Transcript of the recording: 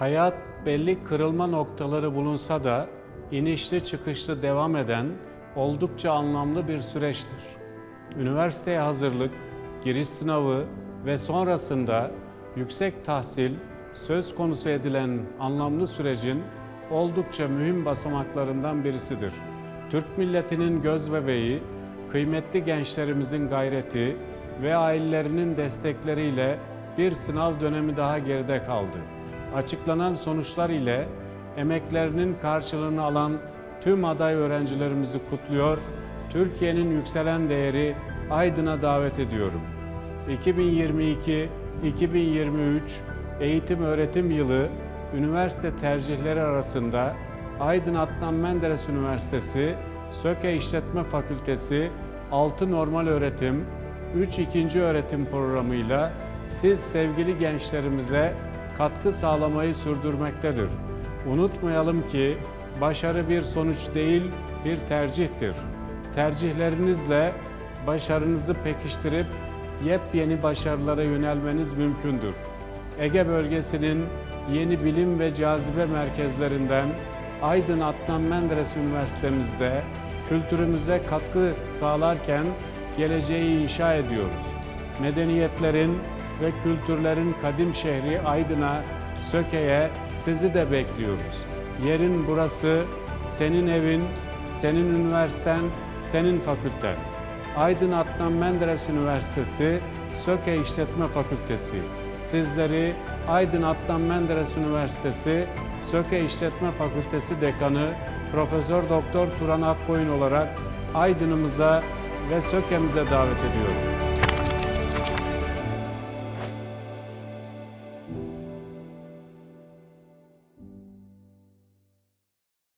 Hayat belli kırılma noktaları bulunsa da inişli çıkışlı devam eden oldukça anlamlı bir süreçtir. Üniversiteye hazırlık, giriş sınavı ve sonrasında yüksek tahsil söz konusu edilen anlamlı sürecin oldukça mühim basamaklarından birisidir. Türk milletinin göz bebeği, kıymetli gençlerimizin gayreti ve ailelerinin destekleriyle bir sınav dönemi daha geride kaldı. Açıklanan sonuçlar ile emeklerinin karşılığını alan tüm aday öğrencilerimizi kutluyor, Türkiye'nin yükselen değeri Aydın'a davet ediyorum. 2022-2023 eğitim öğretim yılı üniversite tercihleri arasında Aydın Adnan Menderes Üniversitesi Söke İşletme Fakültesi 6 normal öğretim, 3 ikinci öğretim programıyla siz sevgili gençlerimize katkı sağlamayı sürdürmektedir. Unutmayalım ki başarı bir sonuç değil, bir tercihtir. Tercihlerinizle başarınızı pekiştirip yepyeni başarılara yönelmeniz mümkündür. Ege bölgesinin yeni bilim ve cazibe merkezlerinden Aydın Adnan Menderes Üniversitemizde kültürümüze katkı sağlarken geleceği inşa ediyoruz. Medeniyetlerin ve kültürlerin kadim şehri Aydın'a, Söke'ye sizi de bekliyoruz. Yerin burası, senin evin, senin üniversiten, senin fakülten. Aydın Adnan Menderes Üniversitesi Söke İşletme Fakültesi. Sizleri Aydın Adnan Menderes Üniversitesi Söke İşletme Fakültesi Dekanı Profesör Doktor Turan Akkoyun olarak Aydın'ımıza ve Söke'mize davet ediyorum.